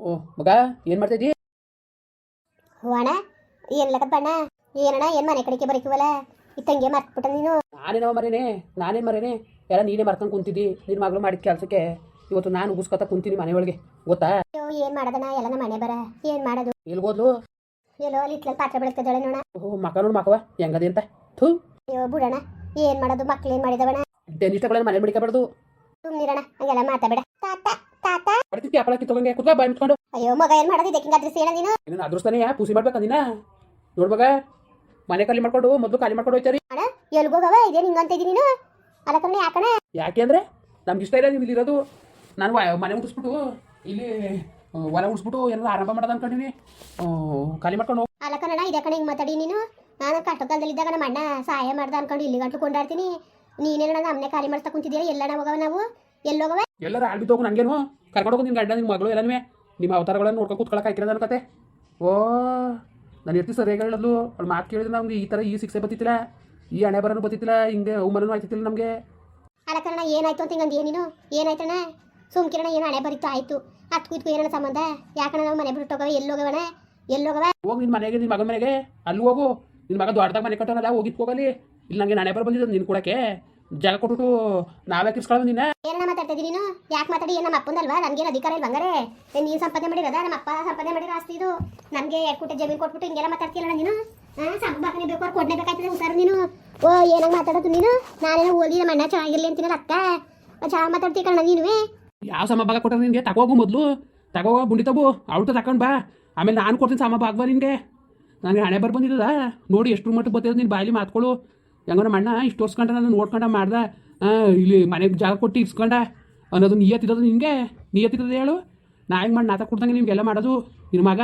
ಓ ಮಗ ಏನು ಮಾಡ್ತಾ ಹ್ಞೂ ಅಣ್ಣ ಏನ್ಲಕ್ಕ ಬಣ್ಣ ಏನಣ್ಣ ಏನು ಮನೆ ಕಡೆಗೆ ಬರೀತೀವಲ್ಲ? ಇತ್ತಂಗೆ ಮರ್ತ್ಬಿಟ್ಟ ನೀನು. ನಾನೇನವ ಮರೇನೆ ನಾನೇನು ಮರೇನೆ. ಎಲ್ಲ ನೀನೇ ಮರ್ಕೊಂಡು ಕುಂತಿದ್ದಿ ನಿನ್ನ ಮಗಳು ಮಾಡಿದ ಕೆಲಸಕ್ಕೆ. ಇವತ್ತು ನಾನು ಉಗಿಸ್ಕೊತ ಕುಂತೀನಿ ಮನೆ ಒಳಗೆ ಗೊತ್ತಾ? ಅಯ್ಯೋ ಏನು ಮಾಡೋದಣ್ಣ? ಎಲ್ಲ ನಮ್ಮ ಮನೆ ಬರ. ಏನು ಮಾಡೋದು? ಎಲ್ಗೋದ್ಲು ಎಲ್ಲೋ ಅಲ್ಲಿ ಇಟ್ಲಲ್ಲಿ ಪಾತ್ರೆ ಬೆಳಗ್ತಿದ್ದಾಳೆ ನೋಡ ಓಹ್ ಮಕ ನೋಡು ಮಕವ ಹೆಂಗದೆ ಅಂತ. ಥೂ. ಅಯ್ಯೋ ಬಿಡೋಣ. ಏನು ಮಾಡೋದು? ಮಕ್ಳು ಏನು ಮಾಡಿದವಣ್ಣ ಟೆನಿಸ್ಟ್ಗಳನ್ನ ಮನೆ ಬಿಡಿಕಬಾರ್ದು ಸುಮ್ಮನಿರೋಣ ಹಂಗೆಲ್ಲ ಮಾತಾಬೇಡ ತಾತ ತಾತ. ಬರ್ತಿದ್ದಿ ಅಪ್ಪಳ ಕಿತ್ತೋಗಂಗೆ ಕುತ್ಕೊ ಬಾಯ್ ಮುಚ್ಕೊಂಡು ಅಯ್ಯೋ ಮಗ ಏನು ಮಾಡೋದು ಇದಕ್ಕೆ ಸೇಣ ನೀನು? ಇನ್ನೊಂದು ಅದೃಷ್ಟನೇ ಪೂಸಿ ಮಾಡ್ಬೇಕಂದಿನ ಮಗ ಮನೆ ಖಾಲಿ ಮಾಡ್ಕೊಂಡು ಮೊದಲು ಖಾಲಿ ಮಾಡ್ಕೊಂಡು ಹೋಯ್ತಾರಿ ಅಣ್ಣ ಎಲ್ಗೋಗವ ಇದೇನು ಹಿಂಗಂತ ಇದ್ದೀನಿ ನೀನು? ಅಲ್ಲ ಕಣ ಯಾಕಣ ಯಾಕೆ ಅಂದ್ರೆ ನಮ್ಗೆ ಇಷ್ಟ ಇಲ್ಲ ನೀವು ಇಲ್ಲಿರೋದು ನಾನು ಮನೆ ಉಡಿಸ್ಬಿಟ್ಟು ಇಲ್ಲಿ ಹೊಲ ಉಡಿಸ್ಬಿಟ್ಟು ಏನಾದ್ರು ಆರಂಭ ಮಾಡೋದು ಅನ್ಕೊಂಡಿನಿ. ಖಾಲಿ ಮಾಡ್ಕೊಂಡು ಹೋಗಿ. ಅಲ್ಲ ಕಣಣ್ಣ ಇದೇ ಕಣ ಹಿಂಗೆ ಮಾತಾಡಿ ನೀನು. ನಾನು ಕಷ್ಟಕಾಲದಲ್ಲಿದ್ದಾಗ ನಮ್ಮ ಅಣ್ಣ ಸಹಾಯ ಮಾಡ್ದ ಅನ್ಕೊಂಡು ಇಲ್ಲಿ ಗಂಟ್ಲು ಕೊಂಡಾಡ್ತೀನಿ. ನೀನೇನ ನಮ್ಮನೆ ಖಾಲಿ ಮಾಡ್ತಾ ಕುಂತಿದ್ದೀರಾ ಎಲ್ಲಣ್ಣ ಹೋಗವ ನಾವು? ಎಲ್ಲೋಗವ ಎಲ್ಲರೂ ಆಡ್ಬಿದ್ದೋಗು ನಂಗೇನು ಹೋಗು ನಿನ್ನ ಗಂಡ ನಿನ್ನ ಮಗಳು ಎಲ್ಲನೂ. ನಿಮ್ಮ ಅವತಾರಗಳನ್ನ ನೋಡ್ಕೊಂಡು ಕೂತ್ಕೊಳಕ್ಕೆ ಹಾಕಿರೋದು ಅನ್ಕತೆ ಕತೆ. ಓ ನಾನು ಇರ್ತಿ ಸರಿಯಾಗಿ ಹೇಳೋದು ಅವ್ಳು ಮಾತು ಕೇಳಿದ್ರೆ ನಮ್ಗೆ ಈ ಥರ ಈ ಶಿಕ್ಷೆ ಬತ್ತಿತ್ತಿಲ್ಲ ಈ ಹಣೆ ಬರೋನು ಬತ್ತಿತ್ತಿಲ್ಲ ಹಿಂಗೆ ಅವಮಾನನೂ ಆಯ್ತಿತ್ತಿಲ್ಲ ನಮಗೆ. ಅಲಕರಣ ಕಣ ಏನಾಯ್ತು ಅಂತ ಹಿಂಗಂದು ಏನೇನು ಏನಾಯ್ತಣ್ಣ ಸುಮ್ಕಿರಣ ಏನು ಹಣೆ ಬರೀತು ಆಯ್ತು ಅತ್ ಕೂತ್ಕು ಏನೋ ಸಂಬಂಧ? ಯಾಕಣ್ಣ ನಾವು ಮನೆ ಬಿಟ್ಟು ಹೋಗವ? ಎಲ್ಲೋಗವಣ ಎಲ್ಲೋಗವ ಹೋಗಿ ನಿನ್ನ ಮನೆಗೆ ನಿನ್ನ ಮಗನ ಮನೆಗೆ. ಅಲ್ಲಿ ಹೋಗು. ನಿನ್ನ ಮಗ ದೊಡ್ಡದಾಗ ಮನೆ ಕಟ್ಟೋನಲ್ಲ ಹೋಗಿದ್ದು ಹೋಗಲಿ ಇಲ್ಲಿ ನನಗೆ ನಾನೇ ಬರ ಬಂದಿದ್ದು ನಿನ್ನ ಕೊಡಕ್ಕೆ. ಜಾಗ ಕೊಟ್ಟು ನಾವೇ ಕಿರ್ಸ್ಕೊಳ್ಳೋ ನಿನ್ನ ಏನಣ್ಣ ಮಾತಾಡ್ತಿದ್ದೀನಿ ನೀನು? ಯಾಕೆ ಮಾತಾಡಿ? ಏನು ನಮ್ಮ ಅಪ್ಪಂದಲ್ವಾ? ನನಗೇನು ಅಧಿಕಾರ ಇಲ್ಲ ಬಂಗಾರೆ ನೀನು ಸಂಪಾದನೆ ಮಾಡಿರೋದ? ನಮ್ಮ ಅಪ್ಪ ಸಂಪಾದನೆ ಮಾಡಿರೋ ಆಸ್ತಿ ಇದು. ನನಗೆ ಎರಡು ಕೋಟಿ ಜಮೀನು ಕೊಟ್ಬಿಟ್ಟು ಹಿಂಗೆಲ್ಲ ಮಾತಾಡ್ತೀಯಲ್ಲ ನೀನು? ಹಾಂ ಸಂಪಾದನೆ ಬೇಕು ಅವ್ರು ಕೊಡ್ನೇ ಬೇಕಾಗ್ತದೆ ಹುಷಾರು ನೀನು. ಓ ಏನಾಗ ಮಾತಾಡೋದು ನೀನು? ನಾನೇನೋ ಓದಿ ನಮ್ಮ ಅಣ್ಣ ಚೆನ್ನಾಗಿರ್ಲಿ ಅಂತೀನಲ್ಲ ಅಕ್ಕ ಚೆನ್ನಾಗಿ ಮಾತಾಡ್ತೀಯ ಕಣ್ಣ ನೀನುವೇ? ಯಾವ ಸಮ ಭಾಗ ಕೊಟ್ಟಾರ ನಿನಗೆ? ತಗೋಗು ಮೊದಲು. ತಗೋ ಗುಂಡಿ ತಗೋ. ಅವಳು ತಗೊಂಡು ಬಾ. ಆಮೇಲೆ ನಾನು ಕೊಡ್ತೀನಿ ಸಮ ಬಾ ನಿನಗೆ. ನನಗೆ ಹಣೆ ಬರ್ ಬಂದಿದ್ದದ ನೋಡಿ ಎಷ್ಟು ಮಟ್ಟಿಗೆ ಬರ್ತಿರೋದು ನೀನು ಬಾಯಲ್ಲಿ ಮಾತ್ಕೊಳ್ಳು ಹೆಂಗೋ ನಮ್ಮ ಅಣ್ಣ ಇಷ್ಟು ವರ್ಷಕೊಂಡ ನಾನು ನೋಡ್ಕೊಂಡ ಮಾಡ್ದ. ಇಲ್ಲಿ ಮನೆಗೆ ಜಾಗ ಕೊಟ್ಟು ಇಸ್ಕೊಂಡ. ಅನ್ನೋದು ನಿಯತ್ತಿರೋದು ನಿನಗೆ ನಿಯತ್ತಿರೋದು ಹೇಳು. ನಾ ಹೆಂಗೆ ಮಾಡಿ ನಾತ ಕೊಡ್ದಂಗೆ ನಿಮ್ಗೆಲ್ಲ ಮಾಡೋದು. ನಿನ್ನ ಮಗ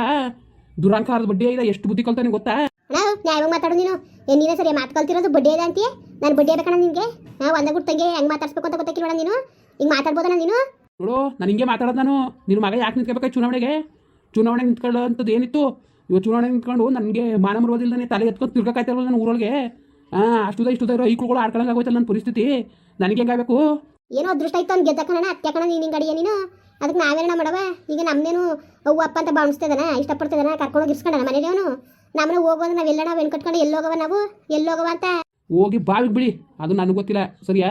ದುರಂಕಾರದ ಬಡ್ಡಿ ಇದೆ ಎಷ್ಟು ಬುದ್ಧಿ ಕಲ್ತಾನೆ ಗೊತ್ತಾ? ಅಣ್ಣ ನ್ಯಾಯವಾಗಿ ಮಾತಾಡು ನೀನು? ಏನ್ ನೀನೇ ಸರಿ ಮಾತು ಕಲ್ತಿರೋದು ಬಡ್ಡಿ ಇದೆ ಅಂತೀಯ? ನಾನು ಬಡ್ಡಿ ಬೇಕಣ್ಣ ನಿನಗೆ ನಾ ಒಂದೇ ಗುಟ್ಟಂಗೆ ಹೆಂಗೆ ಮಾತಾಡ್ಸ್ಬೇಕು ಅಂತ ಗೊತ್ತಾಗಿರೋಣ ನೀನು? ಹಿಂಗೆ ಮಾತಾಡ್ಬೋದಣ್ಣ ನೀನು? ನೋಡು ನಾನು ಹಿಂಗೆ ಮಾತಾಡೋದು ನಾನು. ನಿನ್ನ ಮಗ ಯಾಕೆ ನಿಂತ್ಕೋಬೇಕು ಚುನಾವಣೆಗೆ? ಚುನಾವಣೆ ನಿಂತ್ಕೊಳ್ಳೋ ಅಂಥದ್ದು ಏನಿತ್ತು? ಇವಾಗ ಚುನಾವಣೆ ನಿಂತ್ಕೊಂಡು ನನಗೆ ಮಾನ ಮರುವುದಿಲ್ಲದೆ ತಲೆ ಎತ್ಕೊಂಡು ತಿರ್ಗಾಕಾಯ್ತಾರಲ್ಲ ನನ್ನ ಊರೊಳಗೆ? ಹಾಂ ಅಷ್ಟುದ ಇಷ್ಟುದ ಇರೋ ಕುಳುಗಳು ಆಡ್ಕೊಳಂಗೆ ಆಗೋಯ್ತಲ್ಲ ನನ್ನ ಪರಿಸ್ಥಿತಿ. ನನಗೆ ಹೆಂಗಾಗಬೇಕು ಏನೋ ಅದೃಷ್ಟ ಇತ್ತು ಅವ್ನು ಗೆದ್ದ ಕಣ ಅತ್ತೆ ಕಣ ನೀನು ಹಿಂಗಡಿಯ ನೀನು? ಅದಕ್ಕೆ ನಾವೇನ ಮಾಡವ? ಈಗ ನಮ್ಮನೇನು ಅವ್ವ ಅಪ್ಪ ಅಂತ ಬಾಣಿಸ್ತಿದ್ದಾನ ಇಷ್ಟಪಡ್ತಿದ್ದಾನೆ ಕರ್ಕೊಂಡು ಇರ್ಸ್ಕೊಂಡನ ಮನೇಲಿ ಅವನು? ನಮ್ಮನ್ನ ಹೋಗೋದು ನಾವು ಹೆಣ್ ಕಟ್ಕೊಂಡು ಎಲ್ಲೋಗವ ನಾವು? ಎಲ್ಲೋಗವ ಅಂತ? ಹೋಗಿ ಬಾವಿಗೆ ಬಿಡಿ. ಅದು ನನಗೆ ಗೊತ್ತಿಲ್ಲ ಸರಿಯಾ?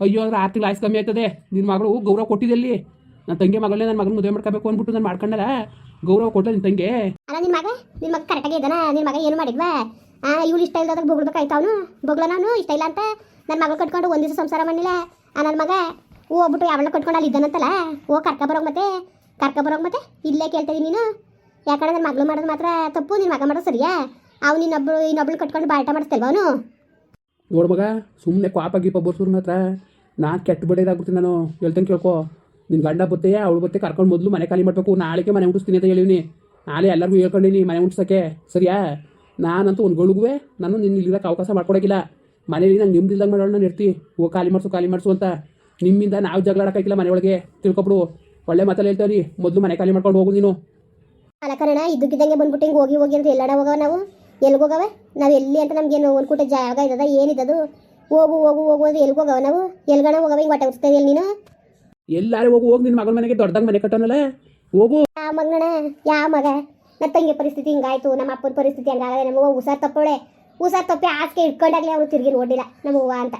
ಅಯ್ಯೋ ಅಂದ್ರೆ ಆರು ತಿಂಗಳು ಕಮ್ಮಿ ಆಯ್ತದೆ ನಿನ್ನ ಮಗಳು ಗೌರವ ಕೊಟ್ಟಿದೆ ಅಲ್ಲಿ. ನನ್ನ ತಂಗಿ ಮಗಳೇ ನನ್ನ ಮಗನ ಮದುವೆ ಮಾಡ್ಕೋಬೇಕು ಅಂದ್ಬಿಟ್ಟು ನಾನು ಮಾಡ್ಕೊಂಡಲ್ಲ. ಗೌರವ ಕೊಟ್ಟ ನಿನ್ನ ತಂಗಿ. ಅಲ್ಲ ನಿನ್ನ ಮಗ? ನಿನ್ನ ಮಗ ಕರೆಕ್ಟಾಗಿ ಇದ್ದಾನ. ನಿನ್ನ ಮಗ ಏನು ಮಾಡಿದ್ವಾ? ಇವಳು ಇಷ್ಟ ಇಲ್ಲದಾಗ ಬೊಗಳ್ಬೇಕಾಯ್ತು ಅವನು. ನಾನು ಇಷ್ಟ ಇಲ್ಲ ಅಂತ ನನ್ನ ಮಗಳು ಕಟ್ಕೊಂಡು ಒಂದು ದಿವಸ ಸಂಸಾರ ಮಾಡಿಲ್ಲ ಆ ನನ್ನ ಮಗ ಹೋಗ್ಬಿಟ್ಟು ಯಾವಳ ಕಟ್ಕೊಂಡು ಅಲ್ಲಿ ಇದ್ದಾನಂತಲ್ಲ ಓ ಕರ್ಕ ಬರೋಗ್ ಮತ್ತೆ? ಕರ್ಕ ಬರೋಗ್ ಮತ್ತೆ? ಇಲ್ಲೇ ಕೇಳ್ತೀನಿ ನೀನು. ಯಾಕಂದ್ರೆ ನನ್ನ ಮಗಳು ಮಾಡೋದು ಮಾತ್ರ ತಪ್ಪು ನಿನ್ನ ಮಗ ಮಾಡೋದು ಸರಿಯಾ? ಅವ್ನು ಇನ್ನೊಬ್ಳು ಇನ್ನೊಬ್ಳು ಕಟ್ಕೊಂಡು ಬಾಲ್ಟ ಮಾಡಿಸ್ತಲ್ವ ಅವನು? ನೋಡು ಮಗ ಸುಮ್ಮನೆ ಕ್ವಾಪ ಗೀಪ ಬರ್ಸೋರು ಮಾತ್ರ ನಾನು ಕೆಟ್ಟ ಬಡಿದಾಗ್ಬಿಡ್ತೀನಿ ನಾನು. ಹೇಳ್ತಂಗೆ ಕೇಳ್ಕೊ. ನಿನ್ನ ಗಂಡ ಬತ್ತೆಯಾ? ಅವಳು ಬತ್ತೆ ಕರ್ಕೊಂಡು ಮೊದಲು ಮನೆ ಖಾಲಿ ಮಾಡಬೇಕು. ನಾಳೆಗೆ ಮನೆ ಉಡಿಸ್ತೀನಿ ಅಂತ ಹೇಳಿವ್ನಿ. ನಾಳೆ ಎಲ್ಲರಿಗೂ ಹೇಳ್ಕೊಂಡಿನಿ ಮನೆ ಉಂಟಿಸೋಕ್ಕೆ. ಸರಿಯಾ? ನಾನಂತೂ ಒಂದು ಗಳಿಗುವೆ ನಾನು ನಿನ್ನ ಇಲ್ಲಿರೋಕೆ ಅವಕಾಶ ಮಾಡ್ಕೊಡೋಕಿಲ್ಲ ಮನೇಲಿ ನಂಗೆ ನಿಮ್ದಿಲ್ದಂಗೆ ಮಾಡೋಣ ನಾನು ಇರ್ತಿ. ಹೋಗಿ ಖಾಲಿ ಮಾಡಿಸು ಖಾಲಿ ಮಾಡಿಸು ಅಂತ. ನಿಮ್ಮಿಂದ ನಾವು ಜಗಳ ಆಡೋಕ್ಕಾಗಿಲ್ಲ ಮನೆ ಒಳಗೆ ತಿಳ್ಕೊಬಿಡು. ಒಳ್ಳೆ ಮಾತಲ್ಲಿ ಹೇಳ್ತೇವ್ರಿ. ಮೊದಲು ಮನೆ ಖಾಲಿ ಮಾಡ್ಕೊಂಡು ಹೋಗು ನೀನು. ಅಲ್ಲ ಕಣ ಇದ್ದಕ್ಕಿದ್ದಂಗೆ ಬಂದ್ಬಿಟ್ಟು ಹಿಂಗೆ ಹೋಗಿ ಹೋಗಿ ಅಂತ ಎಲ್ಲಾಡ ಹೋಗವ ನಾವು? ಎಲ್ಲಿಗೆ ಹೋಗವೆ? ನಾವು ಎಲ್ಲಿ ಅಂತ ನಮ್ಗೇನು ಒಂದು ಕೂಟ ಜಾಗ ಇದ್ದದ ಏನಿದ್ದದು ಹೋಗು ಹೋಗು ಹೋಗು ಅಂದ್ರೆ ಎಲ್ಲಿಗೆ ಹೋಗವ ನಾವು? ಎಲ್ಗಣ ಹೋಗವ? ಹಿಂಗೆ ಹೊಟ್ಟೆ ಉಡ್ಸ್ತಾ ನೀನು? ಎಲ್ಲಾರು ಹೋಗು ಹೋಗಿ. ನಿನ್ನ ಮಗನ ಮನೆಗೆ ದೊಡ್ಡದಾಗಿ ಮನೆ ಕಟ್ಟೋನಲ್ಲ? ಹೋಗು. ಯಾವ ಮಗನ ಯಾವ ಮಗ? ನನ್ನ ತಂಗಿ ಪರಿಸ್ಥಿತಿ ಹಿಂಗಾಯ್ತು, ನಮ್ಮ ಅಪ್ಪನ ಪರಿಸ್ಥಿತಿ ಹಂಗಾಗದೆ, ನಮ್ಮ ಹುಷಾರು ತಪ್ಪೋಳೆ ಹುಷಾರು ತಪ್ಪಿ ಆಸ್ಕೆ ಇಟ್ಕೊಂಡಾಗಲೇ ಅವನು ತಿರುಗಿ ನೋಡಿಲ್ಲ ನಮ್ಮ ಅವ್ವ ಅಂತ.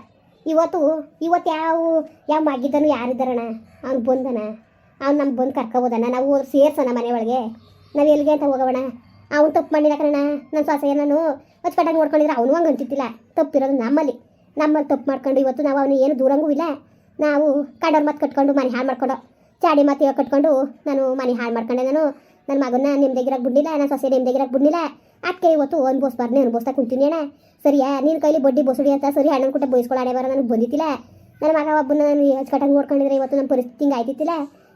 ಇವತ್ತು ಇವತ್ತು ಯಾವ ಯಾವ ಮಗಿದ್ದನು ಯಾರಿದ್ದಾರಣ ಅವ್ನು ಬಂದನ? ಅವ್ನು ನಮ್ಮ ಬಂದು ಕರ್ಕೊಬೋದಣ್ಣ ನಾವು ಸೇರ್ಸೋಣ ಮನೆ ಒಳಗೆ? ನಾವು ಎಲ್ಲಿಗೆ ಅಂತ ಹೋಗೋಣ ಅವ್ನು ತಪ್ಪು ಮಾಡಿದ ಕಣ ನನ್ನ ಸೊಸೆಯ ನಾನು ಅಚ್ಚುಕಟ್ಟಾಗಿ ನೋಡ್ಕೊಂಡಿದ್ರೆ ಅವನು ಹಂಗೆ ಅಂತಿತ್ತಿಲ್ಲ ತಪ್ಪಿರೋದು ನಮ್ಮಲ್ಲಿ. ನಮ್ಮಲ್ಲಿ ತಪ್ಪು ಮಾಡ್ಕೊಂಡು ಇವತ್ತು ನಾವು ಅವನು ಏನು ದೂರಂಗೂ ಇಲ್ಲ. ನಾವು ಕಡೋರ್ ಮತ್ತು ಕಟ್ಕೊಂಡು ಮನೆ ಹಾಳು ಮಾಡ್ಕೊಂಡು, ಚಾಡಿ ಮತ್ತೆ ಕಟ್ಕೊಂಡು ನಾನು ಮನೆ ಹಾಳು ಮಾಡ್ಕೊಂಡೆ ನಾನು. ನನ್ನ ಮಗನ ನಿಮ್ದಾಗಿರಕ್ಕೆ ಬಿಡ್ಲಿಲ್ಲ ನನ್ನ ಸೊಸೆ ನಿಮ್ದಾಗಿರಕ್ಕೆ ಬಿಡ್ಲಿಲ್ಲ. ಅದಕ್ಕೆ ಇವತ್ತು ಅನ್ಬೋಸ್ಬಾರ್ದು ಅನ್ಬೋಸ್ತಾ ಕುಂತೀನಿ ಅಣ್ಣ. ಸರಿಯಾ, ನೀನು ಕೈಲಿ ಬಡ್ಡಿ ಬೋಸಡಿ ಅಂತ ಸರಿ ಅಣ್ಣನ ಕೂಟ ಬಯಸ್ಕೊಳ್ಳೋ ಬರೋ ನನಗೆ ಬಂದಿತ್ತಿಲ್ಲ. ನನ್ನ ಮಗ ಒಬ್ಬನ ನಾನು ಅಚ್ಚುಕಟ್ಟಾಗಿ ನೋಡ್ಕೊಂಡಿದ್ರೆ ಇವತ್ತು ನನ್ನ ಪರಿಸ್ಥಿತಿ ಹಿಂಗೆ ಆಯ್ತಿತ್ತಿಲ್ಲ.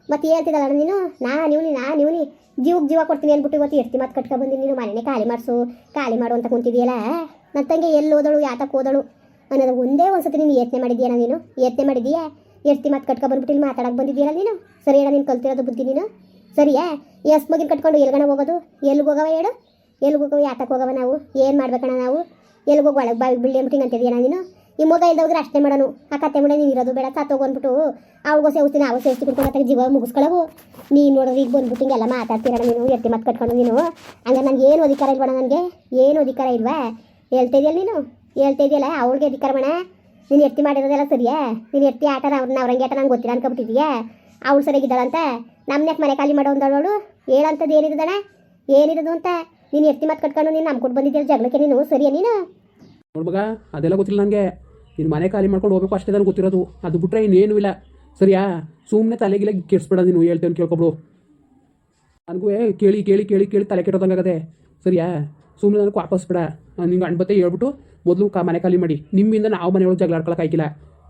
ಮತ್ತೆ ಹೇಳ್ತಿದ್ದಲ್ಲ ನೀನು? ನಾ ನೀವ್ನಿ ನಾ ನೀವ್ನಿ. ಜೀವಕ್ಕೆ ಜೀವ ಕೊಡ್ತೀನಿ ಅಂದ್ಬಿಟ್ಟು ಇವತ್ತು ಎರ್ತಿ ಮಾತು ಕಟ್ಕೊ ಬಂದಿ ನೀನು ಮನೆನೇ ಖಾಲಿ ಮಾಡಿಸು, ಖಾಲಿ ಮಾಡು ಅಂತ ಕುಂತಿದೆಯಲ್ಲ. ನನ್ನ ತಂಗಿ ಎಲ್ಲಿ ಓದಳು ಯಾತಕ್ಕೆ ಓದಳು ಅನ್ನೋದು ಒಂದೇ ಒಂದ್ಸತಿ ನೀನು ಯತ್ನೆ ಮಾಡಿದ್ಯಾ ನೀನು? ಯತ್ನೆ ಮಾಡಿದೀಯಾ ಎರ್ತಿ ಮಾತು ಕಟ್ಕೊ ಬಂದ್ಬಿಟ್ಟು ಇಲ್ಲಿ ಮಾತಾಡಕ್ಕೆ ಬಂದಿದ್ದೀಯಲ್ಲ ನೀನು? ಸರಿ ಹೇಳ ನೀನು ಕಲ್ತಿರೋದು ಬುದ್ಧಿ ನೀನು? ಸರಿಯಾ ಎಸ್ ಮಗಿನ ಕಟ್ಕೊಂಡು ಎಲ್ಗಣ ಹೋಗೋದು? ಎಲ್ಲಿಗೆ ಹೋಗವ ಹೇಳು? ಎಲ್ಲಿಗೆ ಹೋಗವ ಆಟಕ್ಕೆ ಹೋಗವ ನಾವು? ಏನು ಮಾಡ್ಬೇಕಣ್ಣ ನಾವು? ಎಲ್ಲಿಗೆ ಹೋಗಿ ಒಳಗೆ ಬಾವಿಗೆ ಬಿಳ್ಳಿ ಅಂಬಿಟ್ಟು ಅಂತಿದ್ಯಾ ನೀನು? ಈ ಮಗ ಇಲ್ದೋದ್ರೆ ಅಷ್ಟೇ ಮಾಡೋನು. ಆ ಕತ್ತೆ ಮುಂದೆ ನೀನು ಇರೋದು ಬೇಡ ಸತ್ತೋಗು ಅಂದ್ಬಿಟ್ಟು ಅವಳಿಗೂ ಸೇವಿಸ್ತೀನಿ ನಾವು ಸೇವಿಸ್ತೀನಿ ಮತ್ತೆ ಜೀವ ಮುಗಿಸ್ಕೊಳ್ಳವು ನೀನು ನೋಡೋದು ಈಗ ಬಂದ್ಬಿಟ್ಟು ಹಿಂಗೆಲ್ಲ ಮಾತಾಡ್ತೀರಣ ನೀನು, ಎತ್ತಿ ಮತ್ತೆ ಕಟ್ಕೊಂಡು ನೀನು. ಹಂಗೆ ನನಗೆ ಏನು ಅಧಿಕಾರ ಇಲ್ವಣ ನನಗೆ? ಏನು ಅಧಿಕಾರ ಇಲ್ವಾ? ಹೇಳ್ತಾ ನೀನು? ಹೇಳ್ತಾ ಇದೆಯಲ್ಲ, ಅವಳಿಗೆ ಅಧಿಕಾರ ಮಣ? ನೀನು ಎತ್ತಿ ಮಾಡಿರೋದೆಲ್ಲ ಸರಿಯಾ? ನೀನು ಎತ್ತಿ ಆಟ ಅವ್ರನ್ನ ಅವ್ರಂಗೆ ಆಟ ನಂಗೆ ಗೊತ್ತಿಲ್ಲ ಅನ್ಕೊಬಿಟ್ಟಿದ್ಯಾ ಅವಳು ನಮ್ಮ ನಮ್ಮನ್ಯಾಕೆ ಮನೆ ಖಾಲಿ ಮಾಡೋ ಅಂದಳು ಹೇಳಂಥದ್ದು ಏನಿದ್ದಾಳೆ ಏನಿರೋದು ಅಂತ? ನೀನು ಎತ್ತಿ ಮಾತು ಕಟ್ಕೊಂಡು ನೀನು ನಮ್ಮ ಕೊಟ್ಟು ಬಂದಿದ್ದೀಯ ಜಗಳಕ್ಕೆ ನೀನು? ಸರಿಯಾ ನೀನು? ನೋಡ್ ಮಗ, ಅದೆಲ್ಲ ಗೊತ್ತಿಲ್ಲ ನನಗೆ. ನೀನು ಮನೆ ಖಾಲಿ ಮಾಡ್ಕೊಂಡು ಹೋಗ್ಬೇಕು ಅಷ್ಟೇ ನನಗೆ ಗೊತ್ತಿರೋದು. ಅದು ಬಿಟ್ಟರೆ ಇನ್ನೇನು ಇಲ್ಲ. ಸರಿಯಾ? ಸುಮ್ಮನೆ ತಲೆಗಿಲೆ ಕೆಡಿಸ್ಬೇಡ ನೀನು ಹೇಳ್ತೇನೆ ಕೇಳ್ಕೊಬಿಡು. ನನಗೂ ಕೇಳಿ ಕೇಳಿ ಕೇಳಿ ಕೇಳಿ ತಲೆ ಕೆಟ್ಟೋದಂಗಾಗದೆ. ಸರಿಯಾ? ಸುಮ್ಮನೆ ನನಗೆ ವಾಪಸ್ ಬಿಡ. ನಿಮ್ಗೆ ಅಣ್ಬತ್ತೆ ಹೇಳ್ಬಿಟ್ಟು ಮೊದಲು ಕಾ, ಮನೆ ಖಾಲಿ ಮಾಡಿ. ನಿಮ್ಮಿಂದ ನಾವು ಮನೆಯೊಳಗೆ ಜಗಳ ಆಯ್ಕಿಲ್ಲ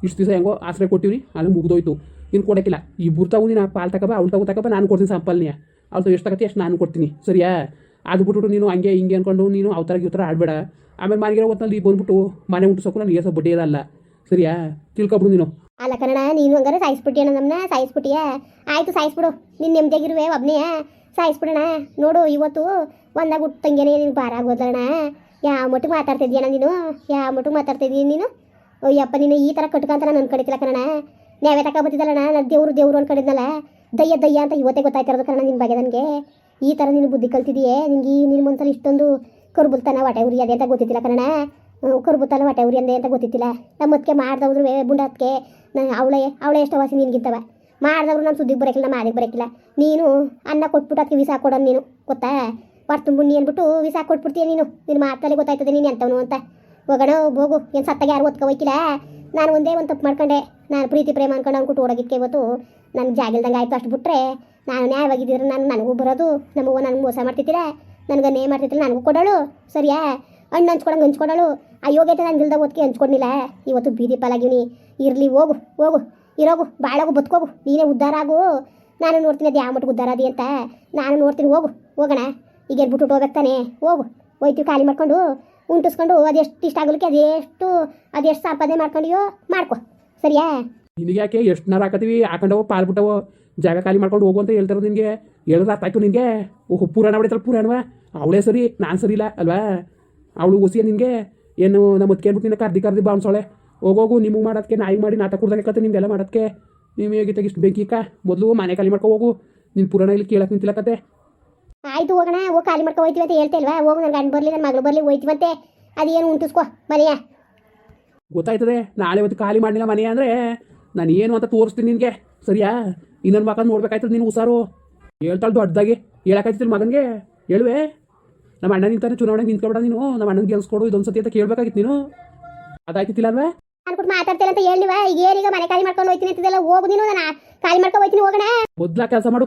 ಇಷ್ಟು ದಿವಸ ಹೆಂಗೋ ಆಸರೆ ಕೊಟ್ಟಿವ್ರಿ ಅಲ್ಲಿ ಮುಗ್ದೋಯ್ತು. ನೀನು ಕೊಡೋಕ್ಕಿಲ್ಲ. ಈ ತಗೋ ನೀನು ಪಾಲ್ ತಗೋಬ ಅವ್ಳು ತಗೋ ನಾನು ಕೊಡ್ತೀನಿ ಸಂಪಲ್ನಿಯ ಅವ್ಳು ಎಷ್ಟು ತಗತಿ ಅಷ್ಟು ನಾನು ಕೊಡ್ತೀನಿ. ಸರಿಯಾ? ಅದು ಬಿಟ್ಬಿಟ್ಟು ನೀನು ಹಂಗೆ ಹಿಂಗೆ ಅಂದ್ಕೊಂಡು ನೀನು ಅವತರ ಇವ್ತರ ಆಡಬೇಡ. ಆಮೇಲೆ ಮನೆಗೆ ಹೊತ್ತಲ್ಲಿ ಬಂದ್ಬಿಟ್ಟು ಮನೆ ಮುಟ್ಟಿಸೋಕು ನಾನು ಏಸೋ ಬಡ್ಡಿ ಇರಲ್ಲ. ಸರಿಯಾ? ತಿಳ್ಕೊಬಿಡು ನೀನು. ಅಲ್ಲ ಕನ್ನಡ, ನೀನು ಹಂಗಾರೆ ಸಾಯಿಸ್ಬಿಟ್ಟಿಯಣ್ಣ ನಮ್ಮನ್ನ ಸಾಯಿಸ್ಬಿಟ್ಟಿಯ? ಆಯ್ತು, ಸಾಯಿಸ್ಬಿಡು. ನಿನ್ನ ನೆಮ್ಮದಿಯಾಗಿರುವೆ ಒಬ್ಬನೇ ಸಾಯಿಸ್ಬಿಡೋಣ. ನೋಡು, ಇವತ್ತು ಒಂದಾಗ ಹುಟ್ಟು ತಂಗೇನೆ ನೀನು ಬಾರಾಗೋದಣ್ಣ ಯಾವ ಮಟ್ಟಿಗೆ ಮಾತಾಡ್ತಿದ್ಯಣ್ಣ ನೀನು? ಯಾವ ಮಟ್ಟಿಗೆ ಮಾತಾಡ್ತಿದ್ದೀಯ ನೀನು? ಅಯ್ಯಪ್ಪ ನೀನು ಈ ಥರ ಕಟ್ಕೊಂತ ನನ್ನ ಕಡಿತಿಲ್ಲ ಕಣ ನಾವೇ ತಕ್ಕ ತಗೊಬತ್ತಿದ್ದಲ್ಲಣ್ಣ ನಾನು ದೇವರು ದೇವ್ರು ಅನ್ಕೊಂಡಿದ್ನಲ್ಲ. ದಯ್ಯ ದಯ್ಯ ಅಂತ ಇವತ್ತೇ ಗೊತ್ತಾಯ್ತಿರೋದು ಕಣ ನಿನ್ನ ಬಗ್ಗೆ ನನಗೆ. ಈ ಥರ ನೀನು ಬುದ್ಧಿ ಕಲ್ತಿದೆಯೇ ನಿನಗೆ ಈ ನಿನ್ನ ಮನ್ಸಲ್ಲಿ ಇಷ್ಟೊಂದು ಕರ್ಬುಲ್ತಾನ ಹೊಟ್ಟೆ ಉರಿ ಅದೇ ಅಂತ ಗೊತ್ತಿದ್ದಿಲ್ಲ ಕಣ ಕರ್ಬುತ್ತಾನ ಹೊಟ್ಟೆ ಉರಿ ಅಂದೆ ಅಂತ ಗೊತ್ತಿತ್ತಿಲ್ಲ ನಮ್ಮ ಅದಕ್ಕೆ ಮಾಡ್ದವ್ರು ಬುಂಡಕ್ಕೆ ನಾನು ಅವಳೆ, ಅವಳೇ ಎಷ್ಟು ವಾಸಿ ನಿನಗಿಂತವ. ಮಾಡ್ದವ್ರು ನಮ್ಮ ಸುದ್ದಿಗೆ ಬರೋಕ್ಕಿಲ್ಲ ನಮ್ಮ ಮಾದಿಗೆ ಬರೋಕ್ಕಿಲ್ಲ ನೀನು ಅನ್ನ ಕೊಟ್ಬಿಟ್ಟು ಅದಕ್ಕೆ ವಿಸಾ ಕೊಡೋನು ನೀನು, ಗೊತ್ತಾ? ಹೊಟ್ಟು ನೀ ಅಂದ್ಬಿಟ್ಟು ವಿಸಾ ಕೊಟ್ಬಿಡ್ತೀಯ ನೀನು? ನಿನ್ನ ಮಾತಲ್ಲೇ ಗೊತ್ತಾಯ್ತದೆ ನೀನು ಎಂತವನು ಅಂತ. ಹೋಗೋಣ, ಹೋಗು. ಏನು ಸತ್ತಾಗ ಯಾರು ಓದ್ಕೊ ಹೋಯ್ಕಿಲ್ಲ? ನಾನು ಒಂದೇ ಒಂದು ತಪ್ಪು ಮಾಡ್ಕೊಂಡೆ. ನಾನು ಪ್ರೀತಿ, ಪ್ರೇಮ ಅನ್ಕೊಂಡು ಅಂದ್ಬಿಟ್ಟು ಓಡೋಗಿದ್ಕೆ ಇವತ್ತು. ನನಗೆ ಜಾಗಿಲ್ದಂಗೆ ಆಯಿತು ಅಷ್ಟು ಬಿಟ್ರೆ, ನಾನು ನ್ಯಾಯವಾಗಿದ್ದಿದ್ರೆ ನಾನು ನನಗೂ ಬರೋದು. ನಮಗೂ ನನಗೆ ಮೋಸ ಮಾಡ್ತಿದ್ದೀರಾ ನನಗೆ ನೇ ಮಾಡ್ತಿದ್ದಿಲ್ಲ, ನನಗೂ ಕೊಡೋಳು. ಸರಿಯಾ? ಹಣ್ಣು ಹಂಚ್ಕೊಡಂಗೆ ಹಂಚ್ಕೊಡೋಳು. ಆ ಯೋಗ್ಯತೆ ನಾನು ಇಲ್ದಾಗ ಓದ್ಕೆ ಹಂಚ್ಕೊಡ್ಲಿಲ್ಲ. ಇವತ್ತು ಬೀದಿ ಪಾಲಾಗಿವ್ನಿ. ಇರಲಿ, ಹೋಗು ಹೋಗು. ಇರೋಗು, ಬಾಳಗು, ಬದುಕೋಗು. ನೀನೇ ಉದ್ಧಾರ ಆಗು. ನಾನು ನೋಡ್ತೀನಿ ಅದು ಯಾವ ಮಟ್ಟಿಗೆ ಉದ್ಧಾರ ಅದಿ ಅಂತ. ನಾನು ನೋಡ್ತೀನಿ, ಹೋಗು, ಹೋಗೋಣ. ಈಗ ಬಿಟ್ಟು ಹೋಗ್ಬೇಕು ತಾನೆ? ಹೋಗು. ಹೋಯ್ತೀವಿ ಖಾಲಿ ಮಾಡ್ಕೊಂಡು. ಉಂಟಿಸ್ಕೊಂಡು ಅದೆಷ್ಟು ಇಷ್ಟ ಆಗಲಿಕ್ಕೆ, ಅದೆಷ್ಟು ಅದೆಷ್ಟು ಸಂಪಾದನೆ ಮಾಡ್ಕೊಂಡಿಯೋ ಮಾಡ್ಕೊ. ಸರಿಯಾ? ನಿನಗೆ ಯಾಕೆ ಎಷ್ಟು ನರ ಹಾಕತ್ತೀವಿ? ಹಾಕೊಂಡವು ಪಾಲ್ ಬಿಟ್ಟವು? ಜಾಗ ಖಾಲಿ ಮಾಡ್ಕೊಂಡು ಹೋಗು ಅಂತ ಹೇಳ್ತಾರೆ ನಿನಗೆ? ಹೇಳಿದ್ರೆ ಅರ್ಥ ಆಯ್ತು ನಿನಗೆ? ಓಹ್, ಪುರಾಣ ಹೊಡಿತಾಳೆ ಪುರಾಣವ? ಅವಳೇ ಸರಿ, ನಾನು ಸರಿ ಇಲ್ಲ, ಅಲ್ವಾ? ಅವಳು ಒಸಿಯ ನಿನಗೆ? ಏನು ನಮ್ಮ ಅದಕ್ಕೆ ಅಂದ್ಬಿಟ್ಟು ನಿನ್ನ ಕರ್ದಿ ಕರ್ದಿ ಬಾಂಸೋಳೆ ಹೋಗೋಗು ನಿಮಗೆ ಮಾಡೋದಕ್ಕೆ ನಾಯಿ ಮಾಡಿ ನಾಟಕ ಕುಡ್ದಾಗ ಕತೆ ನಿಂದೆಲ್ಲ ಮಾಡೋದಕ್ಕೆ ನೀವು ಹೇಗಿತ್ತಾಗ ಇಷ್ಟು ಬೆಂಕಿ ಇಕ್ಕ? ಮೊದಲು ಮನೆ ಖಾಲಿ ಮಾಡ್ಕೊ ಹೋಗು. ನಿನ್ನ ಪುರಾಣ ಇಲ್ಲಿ ಕೇಳಕ್ಕೆ ನಿಂತಿಲ್ಲ ಕತೆ. ಆಯ್ತು ಹೋಗೋಣ ಹೋಗಿ ಖಾಲಿ ಮಾಡ್ಕೊ ಹೋಯ್ತೀವಿ ಅಂತ ಹೇಳ್ತಾ ಇಲ್ವಾ? ಹೋಗಿ ನನ್ನ ಗಂಡು ಬರಲಿ ನನ್ನ ಮಗಳು ಬರಲಿ ಹೋಯ್ತೀವಂತೆ. ಅದೇನು ಉಂಟಿಸ್ಕೊ ಮನೆಯ. ಗೊತ್ತಾಯ್ತದೆ ನಾಳೆ ಇವತ್ತು ಖಾಲಿ ಮಾಡಲಿಲ್ಲ ಮನೆ ಅಂದರೆ ನಾನು ಏನು ಅಂತ ತೋರಿಸ್ತೀನಿ ನಿನಗೆ. ಸರಿಯಾ? ಇನ್ನೊಂದು ಮಕ್ಕಳು ನೋಡ್ಬೇಕಾಯ್ತದೆ ನೀನು ಹುಷಾರು. ಹೇಳ್ತಾಳೆ ದೊಡ್ಡದಾಗಿ. ಹೇಳಕ್ಕಾಯ್ತಿಲ್ಲ ಮಗನಿಗೆ? ಹೇಳುವೆ. ನಮ್ಮ ಅಣ್ಣ ನಿಂತಾನೆ ಚುನಾವಣೆಗೆ ನಿಂತ್ಕೊಬೇಡ ನೀನು. ನಮ್ಮ ಅಣ್ಣನ ಗೆಲ್ಸ್ಕೊಡು ಇದೊಂದು ಸತಿ ಅಂತ ಕೇಳಬೇಕಾಗಿತ್ತು ನೀನು. ಅದಾಯ್ತಿಲ್ಲ ಅಲ್ವಾ? ಅನ್ಕೊಂಡು ಮಾತಾಡ್ತಿಲ್ಲ ಅಂತ ಹೇಳಿವ ಈಗ ಏನೀಗ ಮನೆ ಖಾಲಿ ಮಾಡ್ಕೊಂಡು ಹೋಯ್ತೀನಿ ಅಂತಿದ್ದೆಲ್ಲ ಹೋಗು ನೀನು ನಾನು ಖಾಲಿ ಮಾಡ್ಕೊಂಡು ಹೋಯ್ತೀನಿ ಹೋಗೋಣ. ಮೊದ್ಲ ಕೆಲಸ ಮಾಡು.